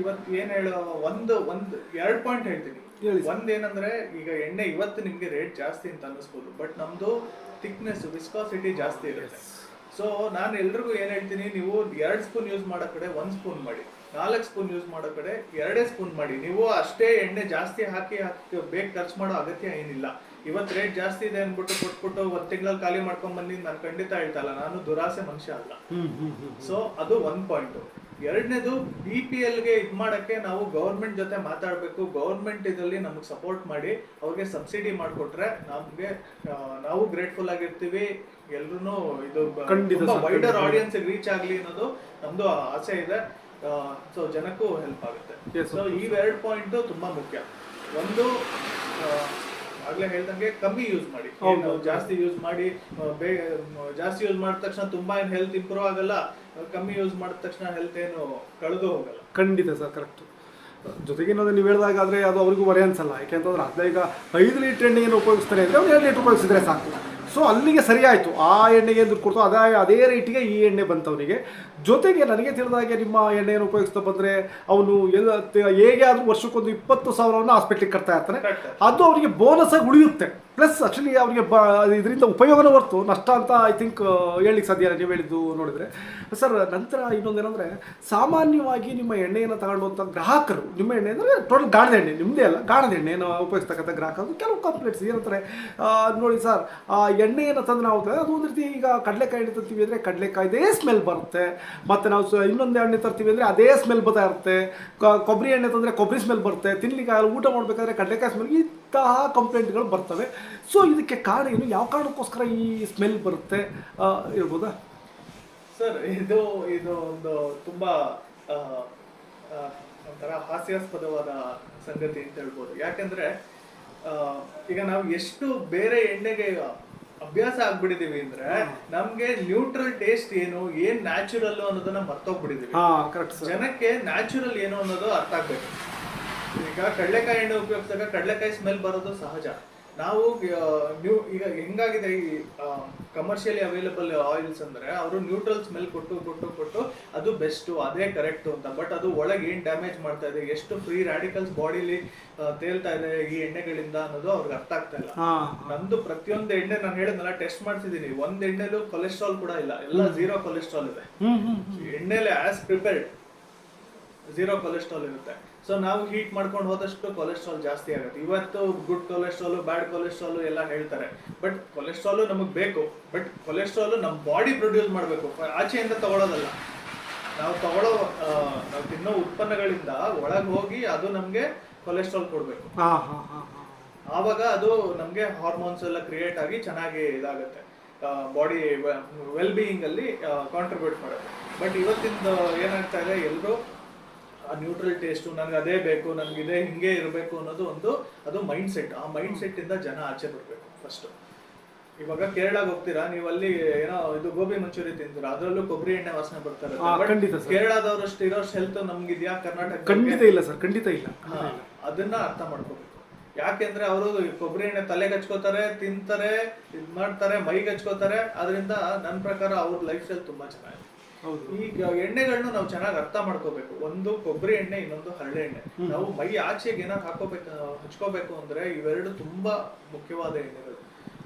ಇವತ್ತು ಏನ್ ಹೇಳೋ ಒಂದು ಒಂದು ಎರಡು ಪಾಯಿಂಟ್ ಹೇಳ್ತೀನಿ. ಒಂದೇನಂದ್ರೆ ಒಂದ್ ಏನಂದ್ರೆ ಈಗ ಎಣ್ಣೆ ಇವತ್ತು ನಿಮ್ಗೆ ರೇಟ್ ಜಾಸ್ತಿ ಅಂತ ಅನ್ನಿಸ್ಬೋದು ಬಟ್ ನಮ್ದು ಥಿಕ್ನೆಸ್ ವಿಸ್ಕಾಸಿಟಿ ಜಾಸ್ತಿ ಇರುತ್ತೆ. ಸೊ ನಾನು ಎಲ್ರಿಗೂ ಏನ್ ಹೇಳ್ತೀನಿ ನೀವು ಎರಡು ಸ್ಪೂನ್ ಯೂಸ್ ಮಾಡೋ ಕಡೆ ಒಂದ್ ಸ್ಪೂನ್ ಮಾಡಿ ನಾಲ್ಕು ಸ್ಪೂನ್ ಯೂಸ್ ಮಾಡೋ ಕಡೆ ಎರಡೇ ಸ್ಪೂನ್ ಮಾಡಿ. ನೀವು ಅಷ್ಟೇ ಎಣ್ಣೆ ಜಾಸ್ತಿ ಹಾಕಿ ಹಾಕಿ ಬೇಗ ಖರ್ಚು ಮಾಡೋ ಅಗತ್ಯ ಏನಿಲ್ಲ. ಇವತ್ತು ರೇಟ್ ಜಾಸ್ತಿ ಇದೆ ಅಂದ್ಬಿಟ್ಟು ಕೊಟ್ಬಿಟ್ಟು ಒಂದ್ ತಿಂಗಳಲ್ಲಿ ಖಾಲಿ ಮಾಡ್ಕೊಂಡ್ ಬಂದಿ ನಾನು ಖಂಡಿತ ಹೇಳ್ತಾ ಇಲ್ಲ. ನಾನು ದುರಾಸೆ ಮನುಷ್ಯ ಅಲ್ಲ. ಸೊ ಅದು ಒಂದ್ ಪಾಯಿಂಟ್ ಎರಡನೇದು ಬಿ ಪಿ ಎಲ್ಗೆ ಇದು ಮಾಡಕ್ಕೆ ನಾವು ಗೌರ್ಮೆಂಟ್ ಜೊತೆ ಮಾತಾಡಬೇಕು. ಗೌರ್ಮೆಂಟ್ ಇದರಲ್ಲಿ ನಮಗೆ ಸಪೋರ್ಟ್ ಮಾಡಿ ಅವ್ರಿಗೆ ಸಬ್ಸಿಡಿ ಮಾಡಿಕೊಟ್ರೆ ನಮ್ಗೆ ನಾವು ಗ್ರೇಟ್ಫುಲ್ ಆಗಿರ್ತೀವಿ. ಎಲ್ಲರೂ ಇದು ವೈಡರ್. ಆಡಿಯನ್ಸ್ ರೀಚ್ ಆಗಲಿ ಅನ್ನೋದು ನಮ್ದು ಆಸೆ ಇದೆ. ಸೊ ಜನಕ್ಕೂ ಹೆಲ್ಪ್ ಆಗುತ್ತೆ. ಸೊ ಎರಡು ಪಾಯಿಂಟ್ ತುಂಬಾ ಮುಖ್ಯ. ಒಂದು ಆಗ್ಲೇ ಹೇಳ್ದಂಗೆ ಕಮ್ಮಿ ಯೂಸ್ ಮಾಡಿ. ನಾವು ಜಾಸ್ತಿ ಯೂಸ್ ಮಾಡಿ ಜಾಸ್ತಿ ಯೂಸ್ ಮಾಡಿದ ತಕ್ಷಣ ತುಂಬಾ ಏನ್ ಹೆಲ್ತ್ ಇಂಪ್ರೂವ್ ಆಗಲ್ಲ ಕಮ್ಮಿ ಯೂಸ್ ಮಾಡಿದ ತಕ್ಷಣ ಹೆಲ್ತ್ ಏನು ಕಳೆದು ಹೋಗಲ್ಲ. ಖಂಡಿತ ಸರ್ ಕರೆಕ್ಟ್ ಜೊತೆಗೆ ಇನ್ನೊಂದು ನೀವು ಹೇಳಿದಾಗಾದ್ರೆ ಅದು ಅವ್ರಿಗೂ ಬರೆಯ ಅನ್ಸಲ್ಲ ಯಾಕೆಂತಂದ್ರೆ ಅದ ಈಗ ಐದು ಲೀಟ್ರ್ ಏನು ಉಪಯೋಗಿಸ್ತಾರೆ ಅಂದರೆ ಅವ್ರು ಎರಡು ಲೀಟ್ರ್ ಉಪಯೋಗಿಸಿದ್ರೆ ಸಾಕು. ಸೊ ಅಲ್ಲಿಗೆ ಸರಿಯಾಯಿತು. ಆ ಎಣ್ಣೆಗೆ ದುಡ್ಡು ಕೊಡ್ತು ಅದೇ ಅದೇ ರೇಟಿಗೆ ಈ ಎಣ್ಣೆ ಬಂತು ಅವನಿಗೆ ಜೊತೆಗೆ ನನಗೆ ತಿಳಿದಾಗೆ ನಿಮ್ಮ ಎಣ್ಣೆಯನ್ನು ಉಪಯೋಗಿಸ್ತಾ ಬಂದರೆ ಅವನು ಎಲ್ಲ ಹೇಗೆ ಆದರೂ ವರ್ಷಕ್ಕೊಂದು ಇಪ್ಪತ್ತು ಸಾವಿರವನ್ನು ಹಾಸ್ಪಿಟ್ಲಿಗೆ ಕಟ್ತಾ ಇರ್ತಾನೆ. ಅದು ಅವನಿಗೆ ಬೋನಸ್ ಆಗಿ ಉಳಿಯುತ್ತೆ. ಪ್ಲಸ್ ಆ್ಯಕ್ಚುಲಿ ಅವರಿಗೆ ಬ, ಇದರಿಂದ ಉಪಯೋಗನೂ ಹೊರ್ತು, ನಷ್ಟ ಅಂತ ಐ ಥಿಂಕ್ ಹೇಳಲಿಕ್ಕೆ ಸಾಧ್ಯ ನೀವು ಹೇಳಿದ್ದು ನೋಡಿದರೆ. ಸರ್ ನಂತರ ಇನ್ನೊಂದೇನೆಂದರೆ ಸಾಮಾನ್ಯವಾಗಿ ನಿಮ್ಮ ಎಣ್ಣೆಯನ್ನು ತಗೊಳ್ಳುವಂಥ ಗ್ರಾಹಕರು, ನಿಮ್ಮ ಎಣ್ಣೆ ಅಂದರೆ ಟೋಟಲ್ ಗಾಣದ ಎಣ್ಣೆ ನಿಮ್ಮದೇ ಅಲ್ಲ, ಗಾಣದ ಎಣ್ಣೆಯನ್ನು ಉಪಯೋಗಿಸ್ತಕ್ಕಂಥ ಗ್ರಾಹಕರು ಕೆಲವು ಕಂಪ್ಲೇಂಟ್ಸ್ ಏನಂತಾರೆ ನೋಡಿ ಸರ್ ಆ, ಎಣ್ಣೆಯನ್ನು ತಂದು ನಾವು ಅದು ಒಂದು ರೀತಿ ಈಗ ಕಡಲೆಕಾಯಿ ಎಣ್ಣೆ ತರ್ತೀವಿ ಅಂದರೆ ಕಡಲೆಕಾಯ್ದೇ ಸ್ಮೆಲ್ ಬರುತ್ತೆ. ಮತ್ತು ನಾವು ಸ, ಇನ್ನೊಂದು ಎಣ್ಣೆ ತರ್ತೀವಿ ಅಂದರೆ ಅದೇ ಸ್ಮೆಲ್ ಬರ್ತಾ ಇರುತ್ತೆ. ಕೊಬ್ಬರಿ ಎಣ್ಣೆ ತಂದರೆ ಕೊಬ್ಬರಿ ಸ್ಮೆಲ್ ಬರುತ್ತೆ. ತಿನ್ನಲಿಕ್ಕೆ ಊಟ ಮಾಡಬೇಕಾದ್ರೆ ಕಡಲೆಕಾಯಿ ಸ್ಮೆಲ್ ಇಂತಹ ಕಂಪ್ಲೇಂಟ್ಗಳು ಬರ್ತವೆ. ಸೊ ಇದಕ್ಕೆ ಕಾರಣ ಏನು? ಯಾವ ಕಾರಣಕ್ಕೋಸ್ಕರ ಈ ಸ್ಮೆಲ್ ಬರುತ್ತೆ? ಇರ್ಬೋದಾ ಸರ್ ಇದು ಇದು ಒಂದು ತುಂಬ ಒಂಥರ ಹಾಸ್ಯಾಸ್ಪದವಾದ ಸಂಗತಿ ಅಂತ ಹೇಳ್ಬೋದು. ಯಾಕಂದ್ರೆ ಈಗ ನಾವು ಎಷ್ಟು ಬೇರೆ ಎಣ್ಣೆಗೆ ಅಭ್ಯಾಸ ಆಗ್ಬಿಟ್ಟಿದೀವಿ ಅಂದ್ರೆ ನಮ್ಗೆ ನ್ಯೂಟ್ರಲ್ ಟೇಸ್ಟ್ ಏನು ಏನ್ ನ್ಯಾಚುರಲ್ ಅನ್ನೋದನ್ನ ಮರ್ತೋಗ್ಬಿಟ್ಟಿದೀವಿ. ಹಾಂ ಕರೆಕ್ಟ್ ಸರ್ ಜನಕ್ಕೆ ನ್ಯಾಚುರಲ್ ಏನು ಅನ್ನೋದು ಅರ್ಥ ಆಗ್ಬೇಕು. ಈಗ ಕಡಲೆಕಾಯಿ ಎಣ್ಣೆ ಉಪಯೋಗಿಸಿದಾಗ ಕಡಲೆಕಾಯಿ ಸ್ಮೆಲ್ ಬರೋದು ಸಹಜ. ನಾವು ನ್ಯೂ ಈಗ ಹೆಂಗಾಗಿದೆ ಈ ಕಮರ್ಷಿಯಲಿ ಅವೈಲಬಲ್ ಆಯಿಲ್ಸ್ ಅಂದ್ರೆ ಅವರು ನ್ಯೂಟ್ರಲ್ ಸ್ಮೆಲ್ ಕೊಟ್ಟು ಕೊಟ್ಟು ಕೊಟ್ಟು ಅದು ಬೆಸ್ಟು ಅದೇ ಕರೆಕ್ಟು ಅಂತ. ಬಟ್ ಅದು ಒಳಗೆ ಏನು ಡ್ಯಾಮೇಜ್ ಮಾಡ್ತಾ ಇದೆ ಎಷ್ಟು ಫ್ರೀ ರಾಡಿಕಲ್ಸ್ ಬಾಡಿಲಿ ತೇಲ್ತಾ ಇದೆ ಈ ಎಣ್ಣೆಗಳಿಂದ ಅನ್ನೋದು ಅವ್ರಿಗೆ ಅರ್ಥ ಆಗ್ತಾ ಇಲ್ಲ. ನಂದು ಪ್ರತಿಯೊಂದು ಎಣ್ಣೆ ನಾನು ಹೇಳಿದ್ನಲ್ಲ ಟೆಸ್ಟ್ ಮಾಡ್ತಿದ್ದೀನಿ. ಒಂದ್ ಎಣ್ಣೆಲೂ ಕೊಲೆಸ್ಟ್ರಾಲ್ ಕೂಡ ಇಲ್ಲ. ಎಲ್ಲ ಝೀರೋ ಕೊಲೆಸ್ಟ್ರಾಲ್ ಇದೆ. ಎಣ್ಣೆಲೆ ಆಸ್ ಪ್ರಿಪೇರ್ಡ್ ಝೀರೋ ಕೊಲೆಸ್ಟ್ರಾಲ್ ಇರುತ್ತೆ. ಸೊ ನಾವು ಹೀಟ್ ಮಾಡ್ಕೊಂಡು ಹೋದಷ್ಟು ಕೊಲೆಸ್ಟ್ರಾಲ್ ಜಾಸ್ತಿ ಆಗುತ್ತೆ. ಇವತ್ತು ಗುಡ್ ಕೊಲೆಸ್ಟ್ರಾಲು ಬ್ಯಾಡ್ ಕೊಲೆಸ್ಟ್ರಾಲು ಎಲ್ಲ ಹೇಳ್ತಾರೆ. ಬಟ್ ಕೊಲೆಸ್ಟ್ರಾಲು ನಮಗೆ ಬೇಕು. ಬಟ್ ಕೊಲೆಸ್ಟ್ರಾಲು ನಮ್ಮ ಬಾಡಿ ಪ್ರೊಡ್ಯೂಸ್ ಮಾಡಬೇಕು. ಆಚೆಯಿಂದ ತಗೊಳ್ಳೋದಲ್ಲ ನಾವು ತಗೊಳ್ಳೋ ನಾವು ತಿನ್ನೋ ಉತ್ಪನ್ನಗಳಿಂದ ಒಳಗೆ ಹೋಗಿ ಅದು ನಮಗೆ ಕೊಲೆಸ್ಟ್ರಾಲ್ ಕೊಡಬೇಕು. ಹಾಂ ಹಾಂ ಹಾಂ ಹಾಂ. ಆವಾಗ ಅದು ನಮಗೆ ಹಾರ್ಮೋನ್ಸ್ ಎಲ್ಲ ಕ್ರಿಯೇಟ್ ಆಗಿ ಚೆನ್ನಾಗಿ ಇದಾಗುತ್ತೆ. ಬಾಡಿ ವೆಲ್ ಬೀಯಿಂಗ್ ಅಲ್ಲಿ ಕಾಂಟ್ರಿಬ್ಯೂಟ್ ಮಾಡುತ್ತೆ. ಬಟ್ ಇವತ್ತಿಂದ ಏನಾಗ್ತಾ ಇದೆ? ಎಲ್ಲರೂ ನ್ಯೂಟ್ರಲ್ ಟೇಸ್ಟು ನನಗೆ ಅದೇ ಬೇಕು ನನಗೆ ಇದೇ ಹಿಂಗೆ ಇರಬೇಕು ಅನ್ನೋದು ಒಂದು ಅದು ಮೈಂಡ್ ಸೆಟ್ ಆ ಮೈಂಡ್ ಸೆಟ್ ಇಂದ ಜನ ಆಚೆ ಬರಬೇಕು ಫಸ್ಟ್ ಇವಾಗ ಕೇರಳಗೆ ಹೋಗ್ತೀರಾ? ನೀವು ಅಲ್ಲಿ ಏನೋ ಇದು ಗೋಬಿ ಮಂಚೂರಿ ತಿಂತೀರಾ? ಅದರಲ್ಲೂ ಕೊಬ್ಬರಿ ಎಣ್ಣೆ ವಾಸನೆ ಬರ್ತಾರೆ. ಖಂಡಿತ. ಕೇರಳದವರಷ್ಟು ಇರೋಷ್ಟು ಹೆಲ್ತ್ ನಮ್ಗಿದ್ಯಾ? ಕರ್ನಾಟಕ ಖಂಡಿತ ಇಲ್ಲ ಸರ್ ಖಂಡಿತ ಇಲ್ಲ ಅದನ್ನ ಅರ್ಥ ಮಾಡ್ಕೋಬೇಕು. ಯಾಕೆಂದ್ರೆ ಅವರು ಕೊಬ್ಬರಿ ಎಣ್ಣೆ ತಲೆಗೆ ಹಚ್ಕೋತಾರೆ ತಿಂತಾರೆ ಇದ್ ಮಾಡ್ತಾರೆ ಮೈಗೆ ಹಚ್ಕೋತಾರೆ ಅದರಿಂದ ನನ್ನ ಪ್ರಕಾರ ಅವ್ರ ಲೈಫ್ ಸ್ಟೈಲ್ ತುಂಬಾ ಚೆನ್ನಾಗಿದೆ ಈಗ ಎಣ್ಣೆಗಳನ್ನ ನಾವು ಚೆನ್ನಾಗಿ ಅರ್ಥ ಮಾಡ್ಕೋಬೇಕು. ಒಂದು ಕೊಬ್ಬರಿ ಎಣ್ಣೆ ಇನ್ನೊಂದು ಹರಳೆ ಎಣ್ಣೆ. ನಾವು ಮೈ ಆಚೆಗೆ ಏನಾದ್ರು ಹಾಕೋಬೇಕು ಹಚ್ಕೋಬೇಕು ಅಂದ್ರೆ ಇವೆರಡು ತುಂಬಾ ಮುಖ್ಯವಾದ ಎಣ್ಣೆಗಳು.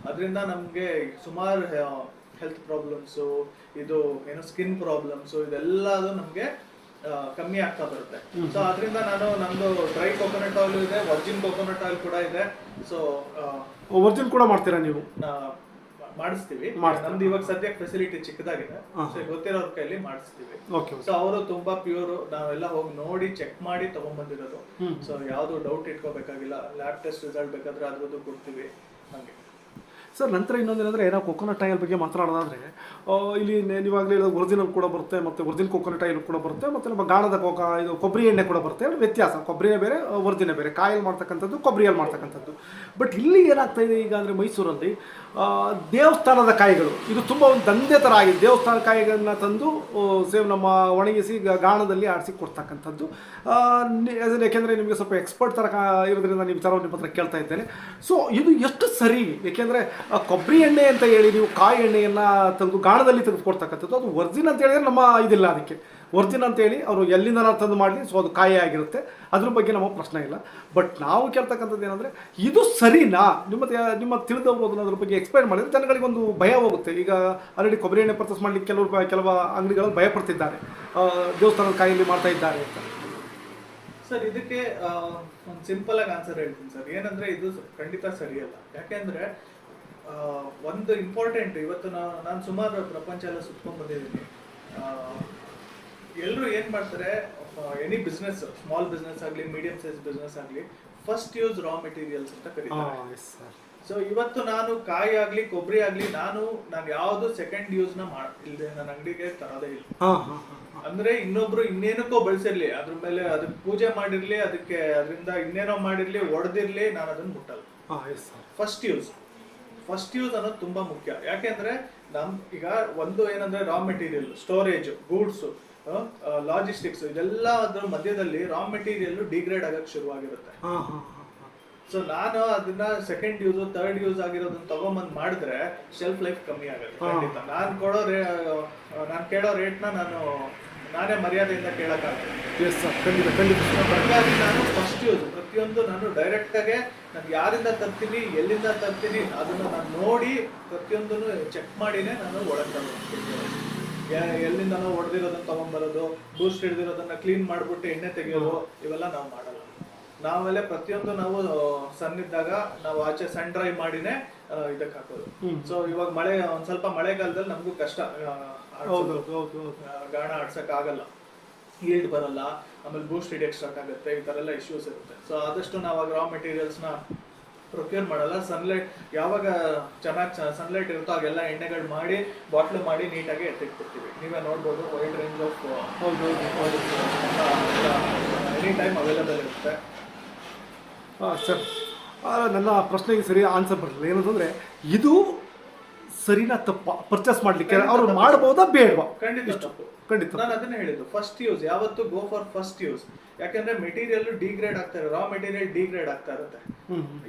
ಅದರಿಂದ ನಮ್ಗೆ ಸುಮಾರು ಹೆಲ್ತ್ ಪ್ರಾಬ್ಲಮ್ಸು ಇದು ಏನು ಸ್ಕಿನ್ ಪ್ರಾಬ್ಲಮ್ಸು ಇದೆಲ್ಲದು ನಮ್ಗೆ ಕಮ್ಮಿ ಆಗ್ತಾ ಬರುತ್ತೆ. ಸೊ ಅದರಿಂದ ನಾನು ನಂದು ಡ್ರೈ ಕೋಕೋನಟ್ ಆಯಿಲ್ ಇದೆ ವರ್ಜಿನ್ ಕೋಕೋನಟ್ ಆಯಿಲ್ ಕೂಡ ಇದೆ. ಸೊ ವರ್ಜಿನ್ ಕೂಡ ಮಾಡ್ತೀರಾ ನೀವು? ಮಾಡಿಸ್ತೀವಿ? ನಮ್ದು ಇವಾಗ ಸದ್ಯಕ್ಕೆ ಫೆಸಿಲಿಟಿ ಚಿಕ್ಕದಾಗಿದೆ. ಗೊತ್ತಿರೋ ಸೊ ಗೊತ್ತಿರೋರ್ ಕೈಲಿ ಮಾಡಿಸ್ತೀವಿ. ಓಕೆ ಸೊ ಅವರು ತುಂಬಾ ಪ್ಯೂರ್ ನಾವೆಲ್ಲ ಹೋಗಿ ನೋಡಿ ಚೆಕ್ ಮಾಡಿ ತಗೊಂಡ್ಬಂದಿರೋದು. ಸೊ ಯಾವ್ದು ಡೌಟ್ ಇಟ್ಕೋಬೇಕಾಗಿಲ್ಲ. ಲ್ಯಾಬ್ ಟೆಸ್ಟ್ ರಿಸಲ್ಟ್ ಬೇಕಾದ್ರೆ ಅದ್ರದ್ದು ಕೊಡ್ತೀವಿ. ಹಂಗೆ. ಸರ್ ನಂತರ ಇನ್ನೊಂದೇನಂದ್ರೆ ಏನೋ ಕೊಕೊನಟ್ ಆಯಿಲ್ ಬಗ್ಗೆ ಮಾತನಾಡೋದಾದರೆ ಇಲ್ಲಿ ನೀವಾಗಲೇ ಹೇಳಿದ ಒರಿಜಿನಲ್ ಕೂಡ ಬರುತ್ತೆ, ಮತ್ತು ಒರಿಜಿನಲ್ ಕೋಕೋನಟ್ ಆಯಿಲ್ ಕೂಡ ಬರುತ್ತೆ, ಮತ್ತು ನಮ್ಮ ಗಾಣದ ಕೋಕ, ಇದು ಕೊಬ್ಬರಿ ಎಣ್ಣೆ ಕೂಡ ಬರುತ್ತೆ. ಎರಡು ವ್ಯತ್ಯಾಸ ಕೊಬ್ಬರಿನೇ ಬೇರೆ ಒರಿಜಿನೇ ಬೇರೆ. ಕಾಯಲ್ಲಿ ಮಾಡ್ತಕ್ಕಂಥದ್ದು, ಕೊಬ್ಬರಿಯಲ್ಲಿ ಮಾಡ್ತಕ್ಕಂಥದ್ದು. ಬಟ್ ಇಲ್ಲಿ ಏನಾಗ್ತಾ ಇದೆ ಈಗ ಅಂದರೆ ಮೈಸೂರಲ್ಲಿ ದೇವಸ್ಥಾನದ ಕಾಯಿಗಳು. ಇದು ತುಂಬ ಒಂದು ದಂಧೆ ಥರ ಆಗಿದೆ. ದೇವಸ್ಥಾನ ಕಾಯಿಗಳನ್ನ ತಂದು ಸೇವ್ ನಮ್ಮ ಒಣಗಿಸಿ ಗಾಣದಲ್ಲಿ ಆಡಿಸಿ ಕೊಡ್ತಕ್ಕಂಥದ್ದು. ಯಾಕೆಂದರೆ ನಿಮಗೆ ಸ್ವಲ್ಪ ಎಕ್ಸ್ಪರ್ಟ್ ಥರ ಇರೋದ್ರಿಂದ ನಿಮ್ಮ ಥರ ನಿಮ್ಮ ಹತ್ರ ಕೇಳ್ತಾ ಇದ್ದೇನೆ. ಸೊ ಇದು ಎಷ್ಟು ಸರಿ? ಏಕೆಂದರೆ ಕೊಬ್ಬರಿ ಎಣ್ಣೆ ಅಂತ ಹೇಳಿ ನೀವು ಕಾಯಿ ಎಣ್ಣೆಯನ್ನು ತೆಗೆದು ಗಾಣದಲ್ಲಿ ತೆಗೆದುಕೊಡ್ತಕ್ಕಂಥದ್ದು. ಅದು ವರ್ಜಿನ್ ಅಂತ ಹೇಳಿದ್ರೆ ನಮ್ಮ ಇದಿಲ್ಲ ಅದಕ್ಕೆ. ಒರ್ಜಿನ್ ಅಂತೇಳಿ ಅವರು ಎಲ್ಲಿಂದ ತಂದು ಮಾಡಲಿ ಸೊ ಅದು ಕಾಯಿ ಆಗಿರುತ್ತೆ. ಅದ್ರ ಬಗ್ಗೆ ನಮ್ಮ ಪ್ರಶ್ನೆ ಇಲ್ಲ. ಬಟ್ ನಾವು ಕೇಳ್ತಕ್ಕಂಥದ್ದು ಏನಂದರೆ, ಇದು ಸರಿನಾ? ನಿಮ್ಮ ನಿಮ್ಮ ತಿಳಿದವರು ಅದ್ರ ಬಗ್ಗೆ ಎಕ್ಸ್ಪ್ಲೈನ್ ಮಾಡಿದ್ರೆ ಜನಗಳಿಗೆ ಒಂದು ಭಯ ಹೋಗುತ್ತೆ. ಈಗ ಆಲ್ರೆಡಿ ಕೊಬ್ಬರಿ ಎಣ್ಣೆ ಪರ್ಚೇಸ್ ಮಾಡಲಿಕ್ಕೆ ಕೆಲವರು ಕೆಲವು ಅಂಗಡಿಗಳಲ್ಲಿ ಭಯ ಪಡ್ತಿದ್ದಾರೆ. ದೇವಸ್ಥಾನದ ಕಾಯಲ್ಲಿ ಮಾಡ್ತಾ ಇದ್ದಾರೆ ಅಂತ. ಸರ್, ಇದಕ್ಕೆ ಒಂದು ಸಿಂಪಲ್ ಆಗಿ ಆನ್ಸರ್ ಹೇಳ್ತೀನಿ ಸರ್. ಏನಂದ್ರೆ ಇದು ಖಂಡಿತ ಸರಿಯಲ್ಲ. ಯಾಕೆಂದ್ರೆ ಒಂದು ಇಂಪಾರ್ಟೆಂಟ್ ಇವತ್ತು ನಾನು ಸುಮಾರು ಪ್ರಪಂಚ ಎಲ್ಲ ಸುತ್ಕೊಂಡ್ ಬಂದಿದ್ದೀನಿ. ಎಲ್ಲರೂ ಏನು ಮಾಡ್ತಾರೆ ಎನಿ ಬಿಸ್ನೆಸ್ ಸ್ಮಾಲ್ ಬಿಸ್ನೆಸ್ ಆಗಲಿ ಮೀಡಿಯಂ ಸೈಜ್ ಬಿಸ್ನೆಸ್ ಆಗಲಿ ಫಸ್ಟ್ ಯೂಸ್ ರಾ ಮೆಟೀರಿಯಲ್ಸ್ ಅಂತ ಕರೀತಾರೆ. ಸೊ ಇವತ್ತು ನಾನು ಕಾಯಿ ಆಗಲಿ ಕೊಬ್ಬರಿ ಆಗಲಿ ನಾನು ನಾನು ಯಾವುದು ಸೆಕೆಂಡ್ ಯೂಸ್ನ ಮಾಡ್ ಇಲ್ದೆ ನನ್ನ ಅಂಗಡಿಗೆ ತರೋದೇ ಇಲ್ಲ. ಅಂದ್ರೆ ಇನ್ನೊಬ್ರು ಇನ್ನೇನಕ್ಕೋ ಬಳಸಿರ್ಲಿ ಅದ್ರ ಮೇಲೆ ಅದಕ್ಕೆ ಪೂಜೆ ಮಾಡಿರ್ಲಿ ಅದಕ್ಕೆ ಅದರಿಂದ ಇನ್ನೇನೋ ಮಾಡಿರ್ಲಿ ಒಡೆದಿರ್ಲಿ ನಾನು ಅದನ್ನ ಮುಟ್ಟಲ್ಲ. ಫಸ್ಟ್ ಯೂಸ್ ಫಸ್ಟ್ ಯೂಸ್ ಅನ್ನೋದು ತುಂಬಾ ಮುಖ್ಯ. ಯಾಕೆಂದ್ರೆ ನಮ್ ಈಗ ಒಂದು ಏನಂದ್ರೆ raw material storage goods logistics ಇದೆಲ್ಲ ಅದ್ರ ಮಧ್ಯದಲ್ಲಿ ರಾ ಮೆಟೀರಿಯಲ್ ಡಿಗ್ರೇಡ್ ಆಗಕ್ ಶುರುವಾಗಿರುತ್ತೆ. ಸೊ ನಾನು ಅದನ್ನ ಸೆಕೆಂಡ್ ಯೂಸ್ ಥರ್ಡ್ ಯೂಸ್ ಆಗಿರೋದನ್ನ ತಗೊಂಬಂದ್ ಮಾಡಿದ್ರೆ ಶೆಲ್ಫ್ ಲೈಫ್ ಕಮ್ಮಿ ಆಗುತ್ತೆ. ಖಂಡಿತ. ನಾನು ಕೊಡೋ ರೇ ನಾನು ಕೇಳೋ ರೇಟ್ನ ನಾನು ನಾನೇ ಮರ್ಯಾದೆಯಿಂದ ಕೇಳೋಕ್ಕಾಗುತ್ತೆ ಖಂಡಿತ ಖಂಡಿತ. ಹಾಗಾಗಿ ನಾನು ಫಸ್ಟ್ ಯೂಸ್ ಪ್ರತಿಯೊಂದು ನಾನು ಡೈರೆಕ್ಟ್ ಆಗಿ ನಾನು ಯಾರಿಂದ ತರ್ತೀನಿ ಎಲ್ಲಿಂದ ತರ್ತೀನಿ ಅದನ್ನ ನಾನು ನೋಡಿ ಪ್ರತಿಯೊಂದನ್ನು ಚೆಕ್ ಮಾಡಿನೇ ನಾನು ಒಳಗೆ ಎಲ್ಲಿಂದ ಎಲ್ಲಿಂದನೋ ಹೊಡೆದಿರೋದನ್ನ ತಗೊಂಡ್ಬರೋದು ಬೂಸ್ಟ್ ಹಿಡಿದಿರೋದನ್ನ ಕ್ಲೀನ್ ಮಾಡ್ಬಿಟ್ಟು ಎಣ್ಣೆ ತೆಗೆಯೋದು ಇವೆಲ್ಲ ನಾವು ಮಾಡಲ್ಲ. ನಾವೆಲ್ಲ ಪ್ರತಿಯೊಂದು ನಾವು ಸಣ್ಣಿದ್ದಾಗ ನಾವು ಆಚೆ ಸನ್ ಡ್ರೈ ಮಾಡಿನೇ ಇದಕ್ಕೆ ಹಾಕೋದು. ಸೊ ಇವಾಗ ಮಳೆ ಒಂದ್ ಸ್ವಲ್ಪ ಮಳೆಗಾಲದಲ್ಲಿ ನಮಗೂ ಕಷ್ಟ. ಗಾಣ ಆಡ್ಸಕ್ ಆಗಲ್ಲ. ಈಲ್ಡ್ ಬರಲ್ಲ. ಆಮೇಲೆ ಬೂಸ್ಟ್ ಹಿಡಿಯಕ್ಕೆ ಸ್ಟಾರ್ಟ್ ಆಗುತ್ತೆ. ಈ ಥರ ಎಲ್ಲ ಇಶ್ಯೂಸ್ ಇರುತ್ತೆ. ಸೊ ಆದಷ್ಟು ನಾವು ರಾ ಮೆಟೀರಿಯಲ್ಸ್ನ ಪ್ರೊಕ್ಯೂರ್ ಮಾಡಲ್ಲ. ಸನ್ಲೈಟ್ ಯಾವಾಗ ಚೆನ್ನಾಗಿ ಸನ್ಲೈಟ್ ಇರುತ್ತೋ ಆಗೆಲ್ಲ ಎಣ್ಣೆಗಳು ಮಾಡಿ ಬಾಟ್ಲು ಮಾಡಿ ನೀಟಾಗಿ ಎತ್ತಿಟ್ಬಿಡ್ತೀವಿ. ನೀವೇ ನೋಡ್ಬೋದು ವೈಡ್ ರೇಂಜ್ ಆಫ್ ಹೌದು ಎನಿ ಟೈಮ್ ಅವೈಲೇಬಲ್ ಇರುತ್ತೆ. ಹಾಂ ಸರ್ ನನ್ನ ಪ್ರಶ್ನೆಗೆ ಸರಿ ಆನ್ಸರ್ ಬರಲಿಲ್ಲ. ಏನಂತಂದರೆ, ಇದು ಸರಿನಾ ತಪ್ಪ ಪರ್ಚೇಸ್ ಮಾಡ್ಲಿಕ್ಕೆ ಅವ್ರು ಮಾಡಬಹುದಾ ಬೇಡವಾ? ಖಂಡಿತ ಖಂಡಿತ ನಾನು ಅದನ್ನೇ ಹೇಳಿದ್ದು ಫಸ್ಟ್ ಯೂಸ್ ಯಾವತ್ತು ಗೋ ಫಾರ್ ಫಸ್ಟ್ ಯೂಸ್ ಯಾಕಂದ್ರೆ ಮೆಟೀರಿಯಲ್ ಡಿಗ್ರೇಡ್ ಆಗ್ತಾ ರಾ ಮೆಟೀರಿಯಲ್ ಡಿಗ್ರೇಡ್ ಆಗ್ತಾ ಇರುತ್ತೆ.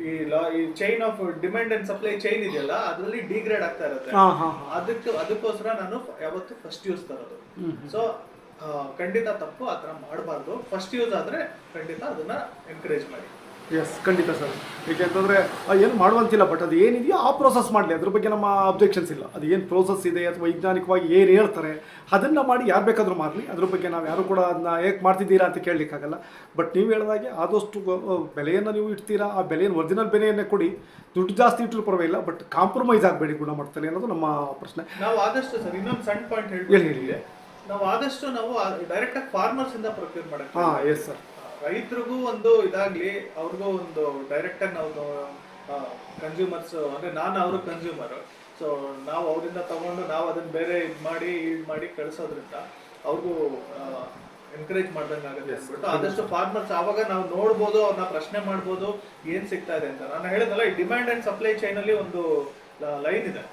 ಈ ಲಾ ಈ chain of demand and supply chain ಇದೆಯಲ್ಲ ಅದರಲ್ಲಿ ಡಿಗ್ರೇಡ್ ಆಗ್ತಾ ಇರುತ್ತೆ. ಅದಕ್ಕೆ ಅದಕ್ಕೋಸ್ಕರ ನಾನು ಯಾವತ್ತು ಫಸ್ಟ್ ಯೂಸ್ ತರೋದು. ಸೊ ಖಂಡಿತ ತಪ್ಪು ಆ ಥರ ಮಾಡಬಾರ್ದು. ಫಸ್ಟ್ ಯೂಸ್ ಆದರೆ ಖಂಡಿತ ಅದನ್ನ ಎನ್ಕರೇಜ್ ಮಾಡಿ. ಎಸ್ ಖಂಡಿತ ಸರ್. ಏಕೆಂತಂದರೆ ಏನು ಮಾಡುವಂತಿಲ್ಲ ಬಟ್ ಅದು ಏನಿದೆಯೋ ಆ ಪ್ರೋಸೆಸ್ ಮಾಡಲಿ. ಅದ್ರ ಬಗ್ಗೆ ನಮ್ಮ ಅಬ್ಜೆಕ್ಷನ್ಸ್ ಇಲ್ಲ. ಅದು ಏನು ಪ್ರೋಸೆಸ್ ಇದೆ ಅಥವಾ ವೈಜ್ಞಾನಿಕವಾಗಿ ಏನು ಹೇಳ್ತಾರೆ ಅದನ್ನು ಮಾಡಿ ಯಾರು ಬೇಕಾದರೂ ಮಾಡಲಿ. ಅದ್ರ ಬಗ್ಗೆ ನಾವು ಯಾರು ಕೂಡ ಅದನ್ನ ಹೇಗೆ ಮಾಡ್ತಿದ್ದೀರಾ ಅಂತ ಕೇಳಲಿಕ್ಕಾಗಲ್ಲ. ಬಟ್ ನೀವು ಹೇಳಿದಾಗೆ ಆದಷ್ಟು ಬೆಲೆಯನ್ನು ನೀವು ಇಡ್ತೀರಾ ಆ ಬೆಲೆಯನ್ನು ಒರಿಜಿನಲ್ ಬೆಲೆಯನ್ನೇ ಕೊಡಿ. ದುಡ್ಡು ಜಾಸ್ತಿ ಇಟ್ಟರು ಪರವಾಗಿಲ್ಲ ಬಟ್ ಕಾಂಪ್ರಮೈಸ್ ಆಗಬೇಡಿ ಗುಣಮಟ್ಟದಲ್ಲಿ ಅನ್ನೋದು ನಮ್ಮ ಪ್ರಶ್ನೆ. ನಾವು ಆದಷ್ಟು ಸರ್ ಇನ್ನೊಂದು ಸಣ್ಣ ಪಾಯಿಂಟ್ ಹೇಳಿ, ಹೇಳಿ. ನಾವು ಆದಷ್ಟು ನಾವು ಡೈರೆಕ್ಟಾಗಿ ಫಾರ್ಮರ್ಸಿಂದ ಪ್ರೊಕ್ಯೂರ್ ಮಾಡೋಣ ಹಾಂ ಎಸ್ ಸರ್ ರೈತರಿಗೂ ಒಂದು ಇದಾಗ್ಲಿ ಅವ್ರಿಗೂ ಒಂದು ಡೈರೆಕ್ಟ್ ಆಗಿ ನಾವು ಕನ್ಸ್ಯೂಮರ್ಸ್ ಅಂದ್ರೆ ನಾನು ಅವ್ರ ಕನ್ಸ್ಯೂಮರ್ ಸೊ ನಾವು ಅವರಿಂದ ತಗೊಂಡು ನಾವು ಅದನ್ನ ಬೇರೆ ಇದು ಮಾಡಿ ಇದು ಮಾಡಿ ಕಳಿಸೋದ್ರಿಂದ ಅವ್ರಿಗೂ ಎನ್ಕರೇಜ್ ಮಾಡ್ದಂಗೆ ಆಗುತ್ತೆ ಅನ್ಬಿಟ್ಟು ಆದಷ್ಟು ಫಾರ್ಮರ್ಸ್ ಆವಾಗ ನಾವು ನೋಡ್ಬೋದು ಅವ್ರನ್ನ ಪ್ರಶ್ನೆ ಮಾಡ್ಬೋದು ಏನ್ ಸಿಗ್ತಾ ಇದೆ ಅಂತ. ನಾನು ಹೇಳಿದ್ನಲ್ಲ ಈ ಡಿಮ್ಯಾಂಡ್ ಅಂಡ್ ಸಪ್ಲೈ ಚೈನ್ ಅಲ್ಲಿ ಒಂದು ಲೈನ್ ಇದೆ.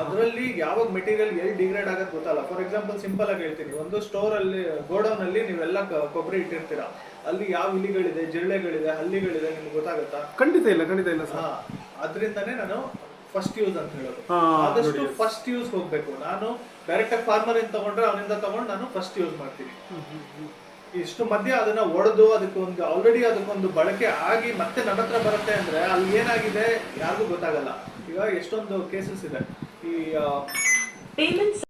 ಅದರಲ್ಲಿ ಯಾವಾಗ ಮೆಟೀರಿಯಲ್ ಎಲ್ಲಿ ಡಿಗ್ರೇಡ್ ಆಗೋದು ಗೊತ್ತಲ್ಲ. ಫಾರ್ ಎಕ್ಸಾಂಪಲ್ ಸಿಂಪಲ್ ಆಗಿ ಹೇಳ್ತೀನಿ. ಒಂದು ಸ್ಟೋರ್ ಅಲ್ಲಿ ಗೋಡೌನ್ ಅಲ್ಲಿ ನೀವೆಲ್ಲ ಕೊಬ್ಬರಿ ಇಟ್ಟಿರ್ತೀರಾ. ಅಲ್ಲಿ ಯಾವ ಇಲಿಗಳಿದೆ ಜಿರಳೆಗಳಿದೆ ಹಲ್ಲಿಗಳಿದೆ ನಿಮ್ಗೆ ಗೊತ್ತಾಗುತ್ತಾ? ಖಂಡಿತ ಇಲ್ಲ ಖಂಡಿತ ಇಲ್ಲ ಸರ್. ಅದರಿಂದನೇ ನಾನು ಫಸ್ಟ್ ಯೂಸ್ ಅಂತ ಹೇಳೋದು. ಆದಷ್ಟು ಫಸ್ಟ್ ಯೂಸ್ ಹೋಗ್ಬೇಕು. ನಾನು ಡೈರೆಕ್ಟ್ ಆಗಿ ಫಾರ್ಮರ್ ಇಂದ ತಗೊಂಡ್ರೆ ಅವನಿಂದ ತಗೊಂಡು ನಾನು ಫಸ್ಟ್ ಯೂಸ್ ಮಾಡ್ತೀನಿ. ಇಷ್ಟು ಮಧ್ಯ ಅದನ್ನ ಒಡೆದು ಅದಕ್ಕೊಂದು ಆಲ್ರೆಡಿ ಅದಕ್ಕೊಂದು ಬಳಕೆ ಆಗಿ ಮತ್ತೆ ನನ್ನ ಹತ್ರ ಬರುತ್ತೆ ಅಂದ್ರೆ ಅಲ್ಲಿ ಏನಾಗಿದೆ ಯಾರಿಗೂ ಗೊತ್ತಾಗಲ್ಲ. ಈಗ ಎಷ್ಟೊಂದು ಕೇಸಸ್ ಇದೆ. ಈ ಆ, Payments